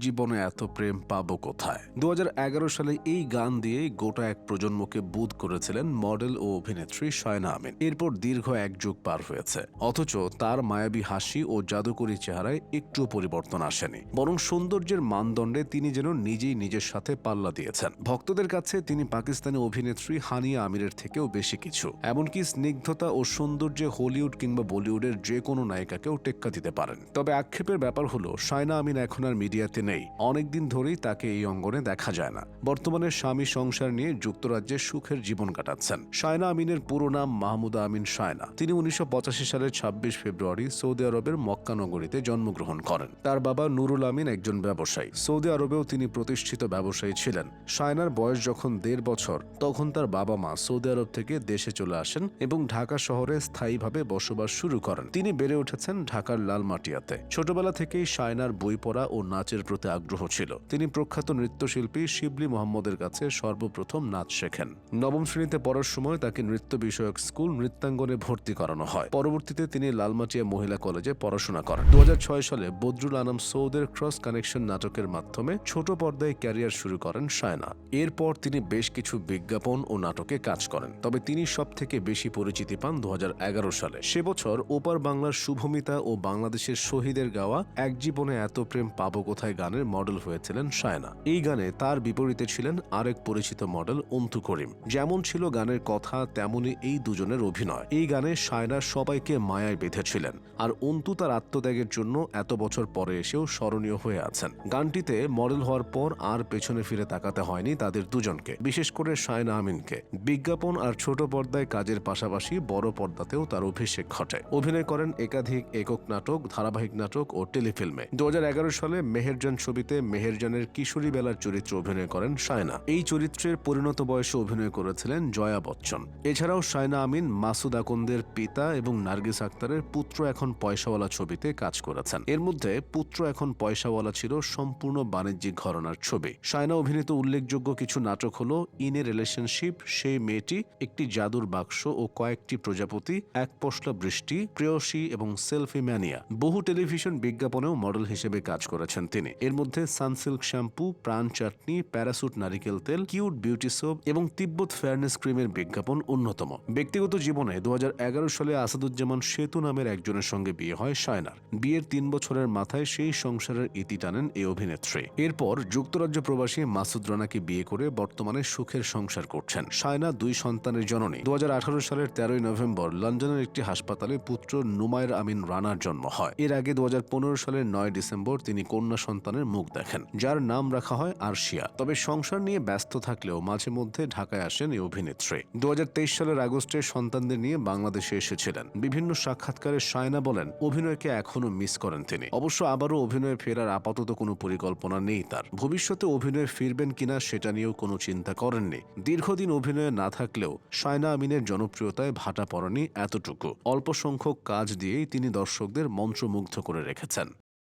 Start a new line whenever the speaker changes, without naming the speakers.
জীবনে এত প্রেম পাবো কোথায়? দু হাজার এগারো সালে এই গান দিয়ে গোটা এক প্রজন্মকে বুধ করেছিলেন মডেল ও অভিনেত্রী শয়না আমিন। এরপর দীর্ঘ এক যুগ পার হয়েছে। অথচ তার মায়াবী হাসি ও জাদুকরী চেহারায় একটুও পরিবর্তন আসেনি। বরং সৌন্দর্যের মানদণ্ডে তিনি যেন নিজেই নিজের সাথে পাল্লা দিয়েছেন। ভক্তদের কাছে তিনি পাকিস্তানি অভিনেত্রী হানিয়া আমিরের থেকেও বেশি কিছু। এমনকি স্নিগ্ধতা ও সৌন্দর্যে হলিউড কিংবা বলিউডের যে কোনো নায়িকাকেও টেক্কা দিতে পারেন। তবে আক্ষেপের ব্যাপার হলো, শায়না আমিন এখন আর মিডিয়াতে নেই। অনেকদিন ধরেই তাকে এই অঙ্গনে দেখা যায় না। বর্তমানে স্বামী সংসার নিয়ে যুক্তরাজ্যে সুখের জীবন কাটাচ্ছেন। শায়না আমিনের পুরো নাম মাহমুদা আমিন শায়না। তিনি উনিশশো পঁচাশি সালের ছাব্বিশ ফেব্রুয়ারি সৌদি আরবের মক্কা নগরীতে জন্মগ্রহণ করেন। তার বাবা নুরুল আমিন একজন ব্যবসায়ী। সৌদি আরবেও তিনি প্রতিষ্ঠিত ব্যবসায়ী ছিলেন। শায়নার বয়স যখন দেড় বছর, তখন তার বাবা মা সৌদি আরব থেকে দেশে চলে আসেন এবং ঢাকা শহরে স্থায়ীভাবে বসবাস শুরু করেন। তিনি বেড়ে উঠেছেন ঢাকার লালমাটিয়াতে। ছোটবেলা থেকেই শায়নার বই পড়া ও নাচের প্রতি আগ্রহ ছিল। তিনি প্রখ্যাত নৃত্যশিল্পী শিবলি মোহাম্মদের কাছে সর্বপ্রথম নাচ শেখেন। নবম শ্রেণীতে পড়ার সময় তাকে নৃত্য বিষয়ক স্কুল নৃত্যাঙ্গনে ভর্তি করানো হয়। পরবর্তীতে তিনি লালমাটিয়া মহিলা কলেজে পড়াশোনা করেন। দু সালে বদরুল আনাম সৌদের ক্রস কানেকশন নাটকের মাধ্যমে ছোট পর্দায় ক্যারিয়ার শুরু করেন শায়না। এরপর তিনি বেশ কিছু বিজ্ঞাপন ও নাটকে কাজ করেন। তবে তিনি সব থেকে বেশি পরিচিতি পান দু হাজার এগারো সালে। সে বছর ওপার বাংলার শুভমিতা ও বাংলাদেশের শহীদের গাওয়া এক জীবনে এত প্রেম পাবো কোথায় গানের মডেল হয়েছিলেন শায়না। এই গানে তার বিপরীতে ছিলেন আরেক পরিচিত মডেল অন্তু করিম। যেমন ছিল গানের কথা তেমনি এই দুজনের অভিনয়। এই গানে শায়না সবাইকে মায়ায় বেঁধেছিলেন। আর অন্তু তার আত্মত্যাগের জন্য এত বছর পরে এসেও স্মরণীয় হয়ে আছেন। গানটিতে মডেল হওয়ার পর আর পেছনে ফিরে তাকাতে হয়নি তাদের দুজনকে, বিশেষ করে শায়না আমিনকে। বিজ্ঞাপন আর ছোট পর্দায় কাজের পাশাপাশি বড় পর্দাতেও তার অভিষেক ঘটে। অভিনয় করেন একাধিক একক নাটক, ধারাবাহিক নাটক ও টেলিফিল্মে। দু হাজার এগারো সালে মেহেরজান ছবিতে মেহেরজানের কিশোরী বেলার চরিত্রে অভিনয় করেন শায়না। এই চরিত্রের পরিণত বয়সে অভিনয় করেছিলেন জয়া বচ্চন। এছাড়াও শায়না আমিন, মাসুদ আকন্দের পিতা এবং নার্গিস আক্তারের পুত্র এখন পয়সাওয়ালা ছবিতে কাজ করেছেন। এর মধ্যে পুত্র এখন পয়সাওয়ালা ছিল সম্পূর্ণ বাণিজ্যিক ঘরনার ছবি। শায়না অভিনীত উল্লেখযোগ্য কিছু নাটক হল ইনে রিলেশনশিপ, সেই মেয়েটি একটি জাদুর বাক্স ও কয়েকটি প্রজাপতি, এক পশলা বৃষ্টি, প্রেয়সী এবং সেলফি ম্যানিয়া। বহু টেলিভিশন বিজ্ঞাপনেও মডেল হিসেবে কাজ করেছেন তিনি। এর মধ্যে সানসিল্ক শ্যাম্পু, প্রাণ চাটনি, প্যারাসুট, নারিকেল তেল, কিউট বিউটি সোপ এবং তিব্বত ফেয়ারনেস ক্রিমের বিজ্ঞাপন অন্যতম। ব্যক্তিগত জীবনে দু সালে আসাদুজ্জামান সেতু নামের একজনের সঙ্গে বিয়ে হয় শায়নার। বিয়ের তিন বছরের মাথায় সেই সংসারের ইতি টানেন এই অভিনেত্রী। এরপর যুক্তরাজ্য প্রবাসী মাসুদ রানাকে বিয়ে করে বর্তমানে সুখের সংসার করছেন। শায়না দুই সন্তানের জননী। দু হাজার আঠারো সালের তেরোই নভেম্বর লন্ডনের একটি হাসপাতালে পুত্র নুমায়ের আমিন রানার জন্ম হয়। এর আগে দু হাজার পনেরো সালের নয় ডিসেম্বর তিনি কন্যা সন্তানের মুখ দেখেন, যার নাম রাখা হয় আরশিয়া। তবে সংসার নিয়ে ব্যস্ত থাকলেও মাঝে মধ্যে ঢাকায় আসেন এই অভিনেত্রী। দু হাজার তেইশ সালের আগস্টে সন্তানদের নিয়ে বাংলাদেশে এসেছিলেন। বিভিন্ন সাক্ষাৎকারে সায়না বলেন, অভিনয়কে এখনও মিস করেন তিনি। অবশ্য আবারও অভিনয়ে ফেরার আপাতত কোনো পরিকল্পনা নেই তার। ভবিষ্যতে অভিনয়ে ফিরবেন কিনা সেটা নিয়েও কোনো চিন্তা করেননি। দীর্ঘদিন অভিনয়ে না থাকলেও সায়না আমিনের জনপ্রিয়তায় ভাটা পড়েনি এতটুকু। অল্প সংখ্যক কাজ দিয়েই তিনি দর্শকদের মন্ত্রমুগ্ধ করে রেখেছেন।